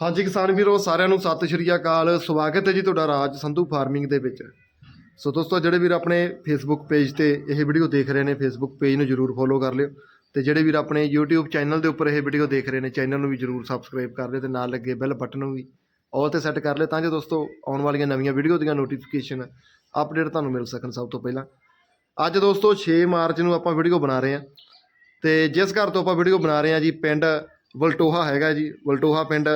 ਹਾਂਜੀ ਕਿਸਾਨ ਵੀਰੋ, ਸਾਰਿਆਂ ਨੂੰ ਸਤਿ ਸ਼੍ਰੀ ਅਕਾਲ। ਸਵਾਗਤ ਹੈ ਜੀ ਤੁਹਾਡਾ ਰਾਜ ਸੰਧੂ ਫਾਰਮਿੰਗ ਦੇ ਵਿੱਚ। ਸੋ ਦੋਸਤੋ, ਜਿਹੜੇ ਵੀਰ ਆਪਣੇ ਫੇਸਬੁੱਕ ਪੇਜ ਤੇ ਇਹ ਵੀਡੀਓ ਦੇਖ ਰਹੇ ਨੇ ਫੇਸਬੁੱਕ ਪੇਜ ਨੂੰ ਜਰੂਰ ਫੋਲੋ ਕਰ ਲਿਓ ਤੇ ਜਿਹੜੇ ਵੀਰ ਆਪਣੇ YouTube ਚੈਨਲ ਦੇ ਉੱਪਰ ਇਹ ਵੀਡੀਓ ਦੇਖ ਰਹੇ ਨੇ ਚੈਨਲ ਨੂੰ ਵੀ ਜਰੂਰ ਸਬਸਕ੍ਰਾਈਬ ਕਰ ਲਿਓ ਤੇ ਨਾਲ ਲੱਗੇ ਬੈਲ ਬਟਨ ਨੂੰ ਵੀ ਆਲ ਤੇ ਸੈੱਟ ਕਰ ਲਿਓ ਤਾਂ ਜੋ ਦੋਸਤੋ ਆਉਣ ਵਾਲੀਆਂ ਨਵੀਆਂ ਵੀਡੀਓ ਦੀਆਂ ਨੋਟੀਫਿਕੇਸ਼ਨ ਅਪਡੇਟ ਤੁਹਾਨੂੰ ਮਿਲ ਸਕਣ ਸਭ ਤੋਂ ਪਹਿਲਾਂ। ਅੱਜ ਦੋਸਤੋ 6 ਮਾਰਚ ਨੂੰ ਆਪਾਂ ਵੀਡੀਓ ਬਣਾ ਰਹੇ ਹਾਂ ਤੇ ਜਿਸ ਘਰ ਤੋਂ ਆਪਾਂ ਵੀਡੀਓ ਬਣਾ ਰਹੇ ਹਾਂ ਜੀ, ਪਿੰਡ ਵਲਟੋਹਾ ਹੈਗਾ ਜੀ, ਵਲਟੋਹਾ ਪਿੰਡ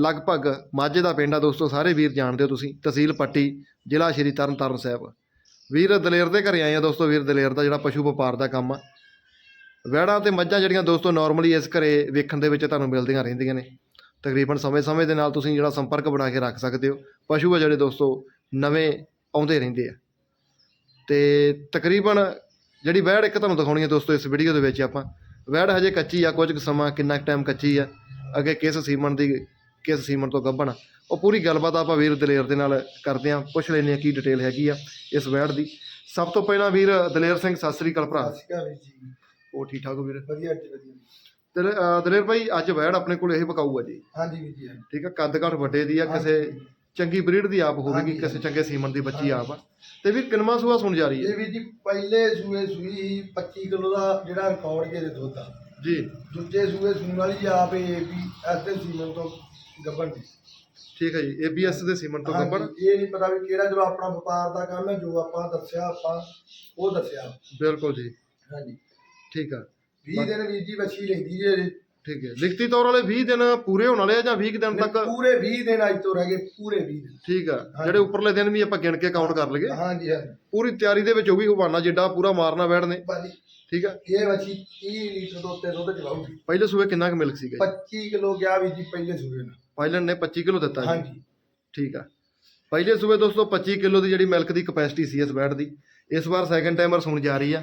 ਲਗਭਗ ਮਾਝੇ ਦਾ ਪਿੰਡ ਆ ਦੋਸਤੋ, ਸਾਰੇ ਵੀਰ ਜਾਣਦੇ ਹੋ ਤੁਸੀਂ, ਤਹਿਸੀਲ ਪੱਟੀ, ਜ਼ਿਲ੍ਹਾ ਸ਼੍ਰੀ ਤਰਨਤਾਰਨ ਸਾਹਿਬ। ਵੀਰ ਦਲੇਰ ਦੇ ਘਰੇ ਆਏ ਆ ਦੋਸਤੋ, ਵੀਰ ਦਲੇਰ ਦਾ ਜਿਹੜਾ ਪਸ਼ੂ ਵਪਾਰ ਦਾ ਕੰਮ ਆ। ਵਹਿੜਾਂ ਤੇ ਮੱਝਾਂ ਜਿਹੜੀਆਂ ਦੋਸਤੋ ਨਾਰਮਲੀ ਇਸ ਘਰੇ ਵੇਖਣ ਦੇ ਵਿੱਚ ਤੁਹਾਨੂੰ ਮਿਲਦੀਆਂ ਰਹਿੰਦੀਆਂ ਨੇ। ਤਕਰੀਬਨ ਸਮੇਂ-ਸਮੇਂ ਦੇ ਨਾਲ ਤੁਸੀਂ ਜਿਹੜਾ ਸੰਪਰਕ ਬਣਾ ਕੇ ਰੱਖ ਸਕਦੇ ਹੋ। ਪਸ਼ੂ ਆ ਜਿਹੜੇ ਦੋਸਤੋ, ਨਵੇਂ ਆਉਂਦੇ ਰਹਿੰਦੇ ਆ। ਤੇ ਤਕਰੀਬਨ ਜਿਹੜੀ ਵਹਿੜ ਇੱਕ ਤੁਹਾਨੂੰ ਦਿਖਾਉਣੀ ਹੈ ਦੋਸਤੋ, ਇਸ ਵੀਡੀਓ ਦੇ ਵਿੱਚ ਆਪਾਂ। ਵਹਿੜ ਹਜੇ ਕੱਚੀ ਆ, ਕੁਝ ਕੁ ਸਮਾਂ ਕਿੰਨਾ ਟਾਈਮ ਕੱਚੀ ਆ, ਅੱਗੇ ਕਿਸ ਸੀਮਨ ਦੀ ਕਿਸ ਸੀਮਨ ਤੋਂ ਗੱਭਣ ਆ, ਉਹ ਪੂਰੀ ਗੱਲਬਾਤ ਆਪਾਂ ਵੀਰ ਦਲੇਰ ਦੇ ਨਾਲ ਕਰਦੇ ਆ। ਪੁੱਛ ਲੈਂਦੇ ਆ ਕੀ ਡਿਟੇਲ ਹੈਗੀ ਆ ਇਸ ਵਹਿੜ ਦੀ। ਸਭ ਤੋਂ ਪਹਿਲਾਂ ਵੀਰ ਦਲੇਰ ਸਿੰਘ ਸਤਿ ਸ੍ਰੀ ਅਕਾਲ ਭਰਾ। ਜੀ। ਉਹ ਠੀਕ ਠਾਕ ਹੋ ਵੀਰ? ਵਧੀਆ ਜੀ ਵਧੀਆ। ਦਲੇ- ਅਹ ਦਲੇਰ ਭਾਈ ਅੱਜ ਵਹਿੜ ਆਪਣੇ ਕੋਲ ਇਹ ਬਕਾਊ ਆ ਜੀ। ਹਾਂਜੀ ਵੀਰ ਜੀ ਹਾਂਜੀ। ਠੀਕ ਆ ਕੱਦ ਘੱਟ ਵੱਡੇ ਦੀ ਆ ਕਿਸੇ ਚੰਗੀ ਬਰੀਡ ਦੀ ਆਪ ਹੋਵੇਗੀ ਹਾਂਜੀ। ਕਿਸੇ ਚੰਗੇ ਸੀਮਨ ਦੀ ਬੱਚੀ ਆਪ ਆ। ਤੇ ਵੀਰ ਕਿੰਨਵਾਂ ਸੂਆ ਸੁਣ ਜਾ ਰਹੀ ਹੈ? ਇਹ ਵੀਰ ਜੀ ਪਹਿਲੇ ਸੂਏ ਸੂਈ 25 ਕਿਲੋ ਦਾ ਜਿਹੜਾ ਰਿਕਾਰਡ ਜਿਹਦੇ ਦੁੱਧ ਆ ਜੀ। ਦੂਜੇ ਸੂਏ ਸੂਣ ਵਾਲੀ ਆਪ ਇਹ ਵੀ ਐਸੇ ਸੀਮਨ ਤੋਂ ਗੱਬਣ ਦੀ। ਠੀਕ ਹੈ ਜੀ ABS ਦੇ ਸੀਮਨ ਤੋਂ ਹਾਂਜੀ, ਇਹ ਨਹੀਂ ਪਤਾ ਵੀ ਕਿਹੜਾ ਜੋ ਆਪਣਾ ਵਪਾਰ ਦਾ ਕੰਮ ਹੈ ਜੋ ਆਪਾਂ ਦੱਸਿਆ ਆਪਾਂ ਉਹ ਦੱਸਿਆ। ਬਿਲਕੁਲ ਜੀ। ਹਾਂਜੀ। ਠੀਕ ਆ। 20 ਦਿਨ ਵੀਰ ਜੀ ਬੱਚੀ ਲੈਂਦੀ ਜੇ ਠੀਕ ਹੈ ਲਿਖਤੀ ਤੌਰ ਵਾਲੇ 20 ਦਿਨ ਪੂਰੇ ਹੋਣ ਵਾਲੇ ਆ ਜਾਂ 20 ਕੁ ਦਿਨ ਤੱਕ? ਪੂਰੇ 20 ਦਿਨ ਅੱਜ ਤੋਂ ਰਹਿ ਗਏ ਪੂਰੇ 20 ਦਿਨ। ਠੀਕ ਆ ਜਿਹੜੇ ਉੱਪਰਲੇ ਦਿਨ ਵੀ ਆਪਾਂ ਗਿਣ ਕੇ ਕਾਊਂਟ ਕਰ ਲਈਏ। ਹਾਂਜੀ ਹਾਂਜੀ। ਪੂਰੀ ਤਿਆਰੀ ਦੇ ਵਿੱਚ ਉਹ ਵੀ ਹਵਾਨਾ ਜਿੱਡਾ ਪੂਰਾ ਮਾਰਨਾ ਬੈਠਨੇ ਭਾਜੀ ਠੀਕ ਆ? ਇਹ ਬੱਚੀ 30 ਲੀਟਰ ਤੋਂ ਉੱਤੇ ਦੁੱਧ ਚਲਾਉਗੀ ਪਹਿਲੇ ਸੂਏ ਕਿੰਨਾ ਕੁ ਮਿਲਕ ਸੀਗਾ ਜੀ? 25 ਕਿਲੋ ਗਿਆ ਵੀਰ ਜੀ ਪਹਿਲੇ ਸੂਏ ਨਾਲ। ਪਾਇਲਟ ਨੇ 25 ਕਿਲੋ ਦਿੱਤਾ ਜੀ। ਹਾਂਜੀ। ਠੀਕ ਆ। ਪਹਿਲੇ ਸੂਏ ਦੋਸਤੋ 25 ਕਿਲੋ ਦੀ ਜਿਹੜੀ ਮਿਲਕ ਦੀ ਕਪੈਸਿਟੀ ਸੀ ਇਸ ਵੈਟ ਦੀ। ਇਸ ਵਾਰ ਸੈਕੰਡ ਟਾਈਮਰ ਸੁਣ ਜਾ ਰਹੀ ਆ।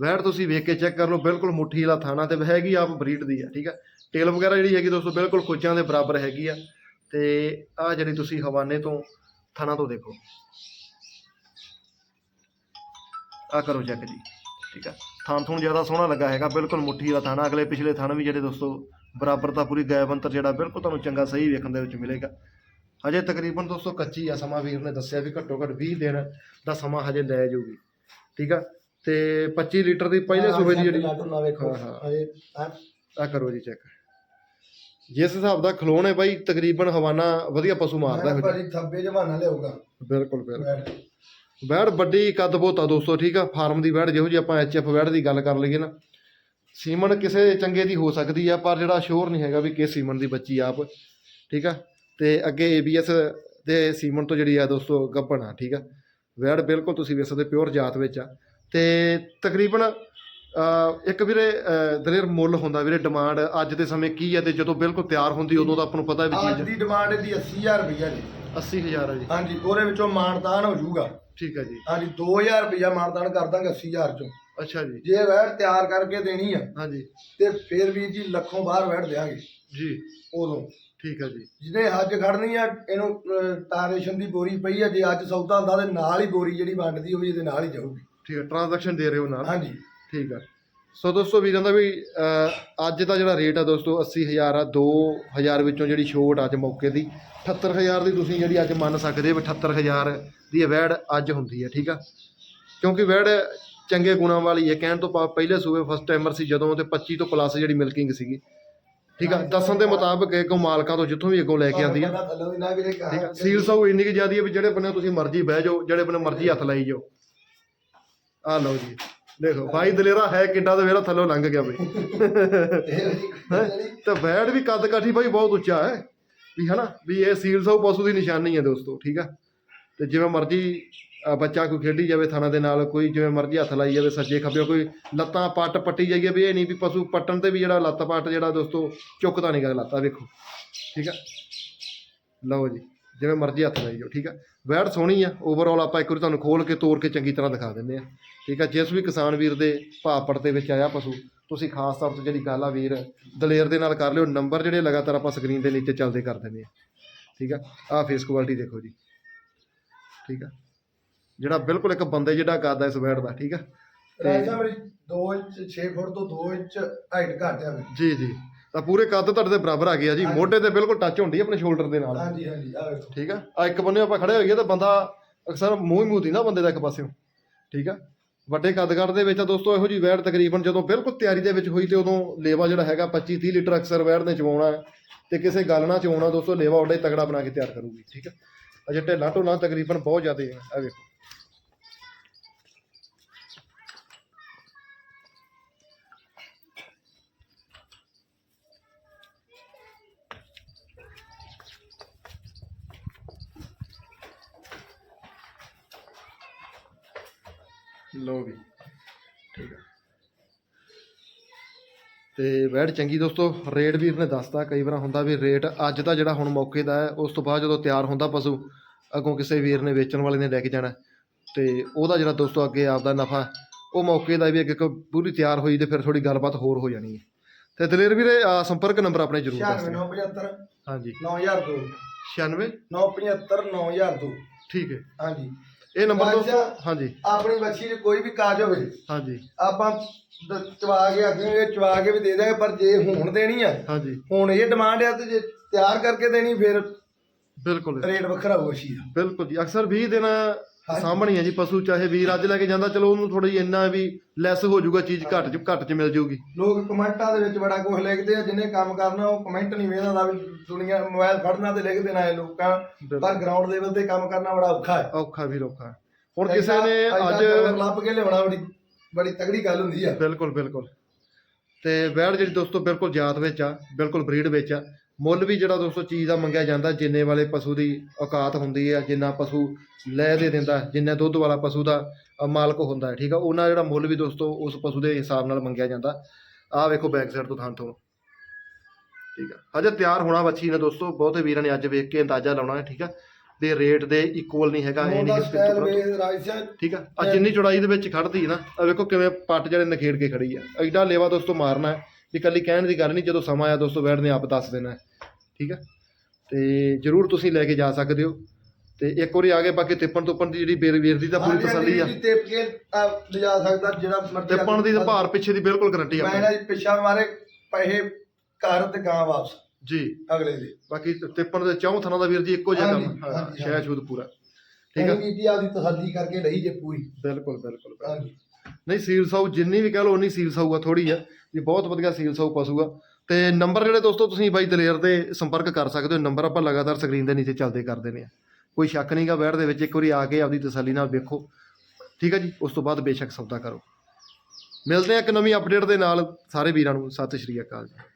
ਵੈਟ ਤੁਸੀਂ ਵੇਖ ਕੇ ਚੈੱਕ ਕਰ ਲਓ ਬਿਲਕੁਲ ਮੁੱਠੀ ਵਾਲਾ ਥਾਣਾ ਤੇ ਹੈਗੀ ਆਪ ਬਰੀਡ ਦੀ ਆ ਠੀਕ ਆ। ਟੇਲ ਵਗੈਰਾ ਜਿਹੜੀ ਹੈਗੀ ਦੋਸਤੋ ਬਿਲਕੁਲ ਖੋਜਾਂ ਦੇ ਬਰਾਬਰ ਹੈਗੀ ਆ। ਤੇ ਆ ਜਿਹੜੀ ਤੁਸੀਂ ਹਵਾਨੇ ਤੋਂ ਥਾਣਾ ਤੋਂ ਦੇਖੋ। ਆ ਕਰੋ ਚੈੱਕ ਜੀ। ਠੀਕ ਆ। ਥਾਣ ਥੂਣ ਜ਼ਿਆਦਾ ਸੋਹਣਾ ਲੱਗਾ ਹੈਗਾ ਬਿਲਕੁਲ ਮੁੱਠੀ ਵਾਲਾ ਥਾਣਾ ਅਗਲੇ ਪਿਛਲੇ ਥਾਣ ਵੀ ਜਿਹੜੇ ਦੋਸਤੋ ਬਰਾਬਰ ਤਾਂ ਪੂਰੀ ਗੈਬ ਅੰਤਰ ਜਿਹੜਾ ਬਿਲਕੁਲ ਤੁਹਾਨੂੰ ਚੰਗਾ ਸਹੀ ਵੇਖਣ ਦੇ ਵਿੱਚ ਮਿਲੇਗਾ ਹਜੇ ਤਕਰੀਬਨ ਦੋਸਤੋ ਕੱਚੀ ਆ ਸਮਾਂ ਵੀਰ ਨੇ ਦੱਸਿਆ ਵੀ ਘੱਟੋ ਘੱਟ 20 ਦਿਨ ਦਾ ਸਮਾਂ ਹਜੇ ਲੈ ਜਾਊਗੀ ਠੀਕ ਆ ਤੇ 25 ਲੀਟਰ ਦੀ ਪਹਿਲੇ ਸੂਬੇ ਦੀ ਜਿਹੜੀ ਨਾ ਵੇਖੋ ਹਾਂ, ਹਾਂ। ਅਜੇ ਹੈਂ? ਆ ਕਰੋ ਜੀ ਚੈੱਕ ਜਿਸ ਹਿਸਾਬ ਦਾ ਖਲੋਣ ਹੈ ਬਾਈ ਤਕਰੀਬਨ ਹਵਾਨਾ ਵਧੀਆ ਪਸ਼ੂ ਮਾਰਦਾ ਭਾਜੀ ਥੱਬੇ ਜਵਾਨਾ ਲਿਆਊਗਾ ਬਿਲਕੁਲ ਬਿਲਕੁਲ। ਵੈੜ ਵੱਡੀ ਕੱਦ ਬੋਤਾ ਦੋਸਤੋ ਠੀਕ ਆ? ਫਾਰਮ ਦੀ ਵੈੜ ਜਿਹੋ ਜੀ ਆਪਾਂ ਐਚਐਫ ਵੈੜ ਦੀ ਗੱਲ ਕਰ ਲਈਏ ਨਾ। ਸੀਮਨ ਕਿਸੇ ਚੰਗੇ ਦੀ ਹੋ ਸਕਦੀ ਆ ਪਰ ਜਿਹੜਾ ਸ਼ੋਰ ਨਹੀਂ ਹੈਗਾ ਵੀ ਕਿਸ ਸੀਮਨ ਦੀ ਬੱਚੀ ਆਪ ਠੀਕ ਆ? ਤੇ ਅੱਗੇ ਏਬੀਐਸ ਦੇ ਸੀਮਨ ਤੋਂ ਜਿਹੜੀ ਆ ਦੋਸਤੋ ਗੱਭਣ ਆ ਠੀਕ ਆ? ਵੈੜ ਬਿਲਕੁਲ ਤੁਸੀਂ ਵੇਖ ਸਕਦੇ ਪਿਓਰ ਜਾਤ ਵਿੱਚ ਆ। ਤੇ ਤਕਰੀਬਨ ਇੱਕ ਵੀਰੇ ਅਹ, ਦਲੇਰ ਮੁੱਲ ਹੁੰਦਾ ਵੀਰੇ ਡਿਮਾਂਡ ਅੱਜ ਦੇ ਸਮੇਂ ਕੀ ਹੈ ਤੇ ਜਦੋਂ ਬਿਲਕੁਲ ਤਿਆਰ ਹੁੰਦੀ ਉਦੋਂ ਤਾਂ ਆਪਾਂ ਨੂੰ ਪਤਾ ਵੀ ਅੱਜ ਦੀ ਡਿਮਾਂਡ ਇਹਦੀ 80000 ਰੁਪਈਆ ਜੀ। 80000 ਹੈ ਜੀ। ਹਾਂਜੀ ਉਹਦੇ ਵਿੱਚੋਂ ਮਾਨਤਾਨ ਹੋ ਜਾਊਗਾ। ਠੀਕ ਹੈ ਜੀ। ਹਾਂਜੀ 2000 ਰੁਪਈਆ ਮਾਨਤਾਨ ਕਰ ਦਾਂਗੇ 80000 ਚੋਂ। ਅੱਛਾ ਜੀ। ਜੇ ਵੈੜ ਤਿਆਰ ਕਰਕੇ ਦੇਣੀ ਆ ਹਾਂਜੀ। ਤੇ ਫਿਰ ਵੀ ਜੀ ਲੱਖੋਂ ਬਾਹਰ ਵੈੜ ਦੇਾਂਗੇ ਜੀ। ਉਦੋਂ। ਠੀਕ ਹੈ ਜੀ। ਜਿਹਨੇ ਅੱਜ ਖੜਨੀ ਆ ਇਹਨੂੰ ਟਾਰੇਸ਼ਨ ਦੀ ਬੋਰੀ ਪਈ ਆ ਜੇ ਅੱਜ ਸੌਦਾ ਹੁੰਦਾ ਤੇ ਨਾਲ ਹੀ ਬੋਰੀ ਜਿਹੜੀ ਵੰਡਦੀ ਹੋਵੇ ਇਹਦੇ ਨਾਲ ਹੀ ਜਾਊਗੀ। ਠੀਕ ਹੈ ਟ੍ਰਾਂਜੈਕਸ਼ਨ ਦੇ ਰਹੇ ਹੋ ਨਾਲ। ਹਾਂਜੀ। ਠੀਕ ਆ। ਸੋ ਦੋਸਤੋ ਵੀਰਾਂ ਦਾ ਵੀ ਅੱਜ ਦਾ ਜਿਹੜਾ ਰੇਟ ਆ ਦੋਸਤੋ 80000 ਆ 2000 ਵਿੱਚੋਂ ਜਿਹੜੀ ਛੋਟ ਅੱਜ ਮੌਕੇ ਦੀ 78000 ਦੀ ਤੁਸੀਂ ਜਿਹੜੀ ਅੱਜ ਮੰਨ ਸਕਦੇ ਹੋ 78000 ਦੀ ਵੈੜ ਅੱਜ ਹੁੰਦੀ ਹੈ ਠੀਕ ਆ? ਕਿਉਂਕਿ ਵੈੜ ਚੰਗੇ ਗੁਣਾਂ ਵਾਲੀ ਹੈ ਕਹਿਣ ਤੋਂ ਪਹਿਲੇ ਸੂਬੇ ਫਸਟ ਟਾਈਮਰ ਸੀ ਜਦੋਂ ਤੇ 25 ਤੋਂ ਪਲੱਸ ਜਿਹੜੀ ਮਿਲਕਿੰਗ ਸੀਗੀ ਠੀਕ ਆ? ਦੱਸਣ ਦੇ ਮੁਤਾਬਕ ਅੱਗੋਂ ਮਾਲਕਾਂ ਤੋਂ ਜਿੱਥੋਂ ਵੀ ਅੱਗੋਂ ਲੈ ਕੇ ਆਉਂਦੀ ਆ। ਸੀਲ ਸੌ ਇੰਨੀ ਕਿ ਜ਼ਿਆਦੀ ਹੈ ਵੀ ਜਿਹੜੇ ਬੰਨੇ ਤੁਸੀਂ ਮਰਜ਼ੀ ਬਹਿ ਜਾਓ ਜਿਹੜੇ ਬੰਨੇ ਮਰਜ਼ੀ ਹੱਥ ਲਾਈ ਜਾਓ। ਆ ਲਓ ਜੀ। ਦੇਖੋ ਭਾਈ ਦਲੇਰਾ ਹੈ ਕਿੱਡਾ ਤੇ ਮੇਰਾ ਥੱਲੋਂ ਲੰਘ ਗਿਆ ਬਈ। ਹੈਂ? ਤੇ ਵੈੜ ਵੀ ਕੱਦ ਕਾਠੀ ਭਾਈ ਬਹੁਤ ਉੱਚਾ ਹੈ। ਵੀ ਹਨਾ, ਵੀ ਇਹ ਸੀਲ ਸੌ ਪਸ਼ੂ ਦੀ ਨਿਸ਼ਾਨੀ ਹੈ ਦੋਸਤੋ, ਠੀਕ ਆ? ਤੇ ਜਿਵੇਂ ਮਰਜ਼ੀ ਬੱਚਾ ਕੋਈ ਖੇਡੀ ਜਾਵੇ ਥਾਣਾ ਦੇ ਨਾਲ, ਕੋਈ ਜਿਵੇਂ ਮਰਜ਼ੀ ਹੱਥ ਲਾਈ ਜਾਵੇ, ਸੱਜੇ ਖੱਬੇ, ਕੋਈ ਲੱਤਾਂ ਪੱਟ ਪੱਟੀ ਜਾਈਏ ਵੀ ਇਹ ਨਹੀਂ ਵੀ ਪਸ਼ੂ ਪੱਟਣ ਤੇ ਵੀ ਜਿਹੜਾ ਲੱਤ ਪੱਟ ਜਿਹੜਾ ਦੋਸਤੋ, ਚੁੱਕਦਾ ਨਹੀਂ ਗਾ ਲੱਤਾਂ, ਵੇਖੋ। ਠੀਕ ਆ? ਲਓ ਜੀ। ਜਿਵੇਂ ਮਰਜ਼ੀ ਹੱਥ ਲਾਈ ਜਾਓ ਠੀਕ ਆ? ਵੈੜ ਸੋਹਣੀ ਆ ਓਵਰਆਲ ਆਪਾਂ ਇੱਕ ਵਾਰੀ ਤੁਹਾਨੂੰ ਖੋਲ ਕੇ ਤੋੜ ਕੇ ਚੰਗੀ ਤਰ੍ਹਾਂ ਦਿਖਾ ਦਿੰਦੇ ਆ। ਠੀਕ ਆ? ਜਿਸ ਵੀ ਕਿਸਾਨ ਵੀਰ ਦੇ ਭਾਪੜ ਦੇ ਵਿੱਚ ਆਇਆ ਪਸ਼ੂ ਤੁਸੀਂ ਖਾਸ ਤੌਰ ਤੇ ਜਿਹੜੀ ਗੱਲ ਆ ਵੀਰ ਦਲੇਰ ਦੇ ਨਾਲ ਕਰ ਲਿਓ ਨੰਬਰ ਜਿਹੜੇ ਲਗਾਤਾਰ ਆਪਾਂ ਸਕਰੀਨ ਦੇ ਨੀਚੇ ਚੱਲਦੇ ਕਰ ਦਿੰਦੇ ਆ। ਠੀਕ ਆ? ਆਹ ਫੇਸ ਕੁਆਲਿਟੀ ਦੇਖੋ ਜੀ। ਠੀਕ ਆ? ਜਿਹੜਾ ਬਿਲਕੁਲ ਇੱਕ ਬੰਦੇ ਜਿਹੜਾ ਕਰਦਾ ਇਸ ਵੈੜ ਦਾ ਠੀਕ ਆ? ਰਾਜਾ ਮੇਰੀ 2 ਇੰਚ 6 ਫੁੱਟ ਤੋਂ 2 ਇੰਚ ਹਾਈਟ ਘੱਟ ਆ ਜੀ ਜੀ। ਤਾਂ ਪੂਰੇ ਕੱਦ ਤੁਹਾਡੇ ਦੇ ਬਰਾਬਰ ਆ ਗਿਆ ਜੀ। ਮੋਢੇ ਤੇ ਬਿਲਕੁਲ ਟੱਚ ਹੁੰਦੀ ਹੈ ਆਪਣੇ ਸ਼ੋਲਡਰ ਦੇ ਨਾਲ। ਹਾਂਜੀ ਹਾਂਜੀ ਆ ਵੇਖੋ। ਠੀਕ ਆ? ਆ ਇੱਕ ਬੰਨੇ ਆਪਾਂ ਖੜੇ ਹੋਈਏ ਤਾਂ ਬੰਦਾ ਅਕਸਰ ਮੂੰਹ ਹੀ ਮੂਤੀ ਨਾ ਬੰਦੇ ਦਾ ਇੱਕ ਪਾਸਿਓਂ। ਠੀਕ ਆ? ਵੱਡੇ ਕੱਦ-ਕੱਦ ਦੇ ਵਿੱਚ ਆ ਦੋਸਤੋ ਇਹੋ ਜੀ ਵੈੜ ਤਕਰੀਬਨ ਜਦੋਂ ਬਿਲਕੁਲ ਤਿਆਰੀ ਦੇ ਵਿੱਚ ਹੋਈ ਤੇ ਉਦੋਂ ਲੇਵਾ ਜਿਹੜਾ ਹੈਗਾ 25 30 ਲੀਟਰ ਅਕਸਰ ਵੈੜ ਨੇ ਚਵਾਉਣਾ ਤੇ ਕਿਸੇ ਗੱਲ ਨਾਲ ਚਵਾਉਣਾ ਦੋਸਤੋ ਲੇਵਾ ਉਹਦਾ ਹੀ ਤਗੜਾ ਬਣਾ ਕੇ ਤਿਆਰ ਕਰੂਗੀ। ਠੀਕ ਆ? ਅਜੇ ਢੇਲਾ ਢੋਲਾ ਤਕਰੀਬਨ ਬਹੁਤ ਜ਼ਿਆਦਾ ਹੈ ਆ ਵੇਖੋ। ਲੋ ਵੀ। ਠੀਕ ਆ। ਤੇ ਵੈੜ ਚੰਗੀ ਦੋਸਤੋ ਰੇਟ ਵੀਰ ਨੇ ਦੱਸਤਾ ਕਈ ਵਾਰ ਹੁੰਦਾ ਵੀ ਰੇਟ ਅੱਜ ਦਾ ਜਿਹੜਾ ਹੁਣ ਮੌਕੇ ਦਾ ਹੈ ਉਸ ਤੋਂ ਬਾਅਦ ਜਦੋਂ ਤਿਆਰ ਹੁੰਦਾ ਪਸ਼ੂ ਅੱਗੋਂ ਕਿਸੇ ਵੀਰ ਨੇ ਵੇਚਣ ਵਾਲੇ ਨੇ ਲੈ ਕੇ ਜਾਣਾ। ਤੇ ਉਹਦਾ ਜਿਹੜਾ ਦੋਸਤੋ ਅੱਗੇ ਆਪਦਾ ਨਫਾ ਉਹ ਮੌਕੇ ਦਾ ਵੀ ਅੱਗੇ ਕੋਈ ਪੂਰੀ ਤਿਆਰ ਹੋਈ ਤੇ ਫਿਰ ਥੋੜੀ ਗੱਲਬਾਤ ਹੋਰ ਹੋ ਜਾਣੀ ਹੈ। ਤੇ ਦਲੇਰ ਵੀਰੇ ਸੰਪਰਕ ਨੰਬਰ ਆਪਣੇ ਜ਼ਰੂਰ ਦੱਸ ਦਿਓ। 9675 ਹਾਂਜੀ। 9002 96 975 9002 ਠੀਕ ਹੈ। ਹਾਂਜੀ। ਇਹ ਨੰਬਰ। ਦੋਸਤੋ ਹਾਂਜੀ। ਆਪਣੀ ਮੱਛੀ 'ਚ ਕੋਈ ਵੀ ਕਾਜ ਹੋਵੇ ਹਾਂਜੀ। ਆਪਾਂ ਦ- ਚਵਾ ਕੇ ਆਖਾਂਗੇ ਚਵਾ ਕੇ ਵੀ ਦੇ ਦਾਂਗੇ ਪਰ ਜੇ ਹੁਣ ਦੇਣੀ ਆ ਹਾਂਜੀ। ਹੁਣ ਇਹ ਡਿਮਾਂਡ ਆ ਤੇ ਜੇ ਤਿਆਰ ਕਰਕੇ ਦੇਣੀ ਫਿਰ ਬਿਲਕੁਲ ਰੇਟ ਵੱਖਰਾ ਹੋਊ ਮੱਛੀ ਦਾ ਬਿਲਕੁਲ ਜੀ। ਅਕਸਰ 20 ਦਿਨ ਸਾਹਮਣੇ ਹੈ ਜੀ ਪਸ਼ੂ ਚਾਹੇ ਵੀਰ ਅੱਜ ਲੈ ਕੇ ਜਾਂਦਾ ਚਲੋ ਉਹਨੂੰ ਥੋੜੀ ਇੰਨਾ ਵੀ ਲੈਸ ਹੋ ਜਾਊਗਾ ਚੀਜ਼ ਘੱਟ ਚ ਘੱਟ ਚ ਮਿਲ ਜਾਊਗੀ। ਲੋਕ ਕਮੈਂਟਾਂ ਦੇ ਵਿੱਚ ਬੜਾ ਕੁਝ ਲਿਖਦੇ ਆ ਜਿਹਨੇ ਕੰਮ ਕਰਨਾ ਉਹ ਕਮੈਂਟ ਨਹੀਂ ਵੇਖਦਾ ਵੀ ਦੁਨੀਆ ਮੋਬਾਈਲ ਫੜਨਾ ਤੇ ਲਿਖ ਦੇਣਾ ਇਹ ਲੋਕਾਂ। ਪਰ ਗਰਾਊਂਡ ਲੈਵਲ ਤੇ ਕੰਮ ਕਰਨਾ ਬੜਾ ਔਖਾ ਹੈ। ਔਖਾ ਵੀ ਔਖਾ ਹੁਣ ਕਿਸੇ ਨੇ ਅੱਜ ਲੱਭ ਕੇ ਲਿਆਉਣਾ ਬੜੀ ਬੜੀ ਤਗੜੀ ਗੱਲ ਹੁੰਦੀ ਆ। ਬਿਲਕੁਲ ਬਿਲਕੁਲ। ਤੇ ਵੈੜ ਜਿਹੜੀ ਦੋਸਤੋ ਬਿਲਕੁਲ ਜਾਤ ਵਿੱਚ ਆ ਬਿਲਕੁਲ ਬਰੀਡ ਵਿੱਚ ਆ। ਮੁੱਲ ਵੀ ਜਿਹੜਾ ਦੋਸਤੋ ਚੀਜ਼ ਦਾ ਮੰਗਿਆ ਜਾਂਦਾ ਜਿੰਨੇ ਵਾਲੇ ਪਸ਼ੂ ਦੀ ਔਕਾਤ ਹੁੰਦੀ ਹੈ ਜਿੰਨਾ ਪਸ਼ੂ ਲੈ ਦੇ ਦਿੰਦਾ ਜਿੰਨਾ ਦੁੱਧ ਵਾਲਾ ਪਸ਼ੂ ਦਾ ਮਾਲਕ ਹੁੰਦਾ ਠੀਕ ਆ? ਉਹਨਾਂ ਜਿਹੜਾ ਮੁੱਲ ਵੀ ਦੋਸਤੋ ਉਸ ਪਸ਼ੂ ਦੇ ਹਿਸਾਬ ਨਾਲ ਮੰਗਿਆ ਜਾਂਦਾ। ਆਹ ਵੇਖੋ ਬੈਕ ਸਾਈਡ ਤੋਂ ਥਾਂ ਤੋਂ ਠੀਕ ਆ? ਹਜੇ ਤਿਆਰ ਹੋਣਾ ਬੱਚੀ ਨੇ ਦੋਸਤੋ ਬਹੁਤੇ ਵੀਰਾਂ ਨੇ ਅੱਜ ਵੇਖ ਕੇ ਅੰਦਾਜ਼ਾ ਲਾਉਣਾ ਹੈ ਠੀਕ ਆ? ਦੇ ਰੇਟ ਦੇ ਇਕੁਅਲ ਨਹੀਂ ਹੈਗਾ ਇਹ ਨਹੀਂ ਕਿ ਰਾਜਸਾ ਠੀਕ ਆ? ਆ ਜਿੰਨੀ ਚੌੜਾਈ ਦੇ ਵਿੱਚ ਖੜਦੀ ਨਾ ਆ ਵੇਖੋ ਕਿਵੇਂ ਪੱਟ ਜਿਹੜੇ ਨਖੇੜ ਕੇ ਖੜੀ ਆ। ਐਡਾ ਲੇਵਾ ਦੋਸਤੋ ਮਾਰਨਾ ਹੈ ਵੀ ਕੱਲੀ ਕਹਿਣ ਦੀ ਗੱਲ ਨਹੀਂ ਜਦੋਂ ਸਮਾਂ ਆਇਆ ਦੋਸਤੋ ਬੈਠ ਨੇ ਆਪ ਦੱਸ ਦੇਣਾ ਹੈ। ਠੀਕ ਆ? ਤੇ ਜਰੂਰ ਤੁਸੀਂ ਲੈ ਕੇ ਜਾ ਸਕਦੇ ਹੋ। ਤੇ ਇੱਕ ਵਾਰੀ ਆ ਕੇ ਬਾਕੀ ਤਿੱਪਣ ਤੁੱਪਣ ਦੀ ਜਿਹੜੀ ਬੇਰ ਵੀਰ ਦੀ ਤਾਂ ਪੂਰੀ ਤਸੱਲੀ ਆ। ਟੇਪ ਕੇ ਲਿਜਾ ਸਕਦਾ ਜਿਹੜਾ ਮਰਜ਼ੀ ਤਿੱਪਣ ਦੀ ਤਾਂ ਭਾਰ ਪਿੱਛੇ ਦੀ ਬਿਲਕੁਲ ਗਰੰਟੀ ਆ ਮੈਂ। ਨਾ ਜੀ ਪਿੱਛਾ ਮਾਰੇ ਪੈਸੇ ਘਰ ਤੇ ਗਾਂ ਵਾਪਸ। ਜੀ। ਅਗਲੇ ਦੇ। ਬਾਕੀ ਤਿੱਪਣ ਦੇ ਚੌਂ ਥਣਾ ਦਾ ਵੀਰ ਜੀ ਇੱਕੋ ਜਿਹਾ ਕੰਮ। ਹਾਂ ਸ਼ਹਿ ਸ਼ੂਦ ਪੂਰਾ। ਠੀਕ ਹੈ ਕੀਤੀ ਆਪਦੀ ਤਸੱਲੀ ਕਰਕੇ ਲਈ ਜੇ ਪੂਰੀ। ਬਿਲਕੁਲ ਬਿਲਕੁਲ। ਹਾਂਜੀ। ਨਹੀਂ ਸੀਲ ਸਾਊ ਜਿੰਨੀ ਵੀ ਕਹ ਲਓ ਉਨੀ ਸੀਲ ਸਾਊ ਆ ਥੋੜੀ ਆ। ਇਹ ਬਹੁਤ ਵਧੀਆ ਸੀਲ ਸਾਊ ਪਸ਼ੂ ਆ ਤੇ ਨੰਬਰ ਜਿਹੜੇ ਦੋਸਤੋ ਤੁਸੀਂ ਬਾਈ ਦਲੇਰ ਦੇ ਸੰਪਰਕ ਕਰ ਸਕਦੇ ਹੋ, ਨੰਬਰ ਆਪਾਂ ਲਗਾਤਾਰ ਸਕਰੀਨ ਦੇ ਨੀਚੇ ਚੱਲਦੇ ਕਰ ਦਿੰਦੇ ਆ। ਕੋਈ ਸ਼ੱਕ ਨਹੀਂਗਾ ਵੈਟ ਦੇ ਵਿੱਚ ਇੱਕ ਵਾਰੀ ਆ ਕੇ ਆਪਦੀ ਤਸੱਲੀ ਨਾਲ ਵੇਖੋ। ਠੀਕ ਹੈ ਜੀ, ਉਸ ਤੋਂ ਬਾਅਦ ਬੇਸ਼ੱਕ ਸੌਦਾ ਕਰੋ। ਮਿਲਦੇ ਹਾਂ ਇੱਕ ਨਵੀਂ ਅਪਡੇਟ ਦੇ ਨਾਲ। ਸਾਰੇ ਵੀਰਾਂ ਨੂੰ ਸਤਿ ਸ਼੍ਰੀ ਅਕਾਲ ਜੀ।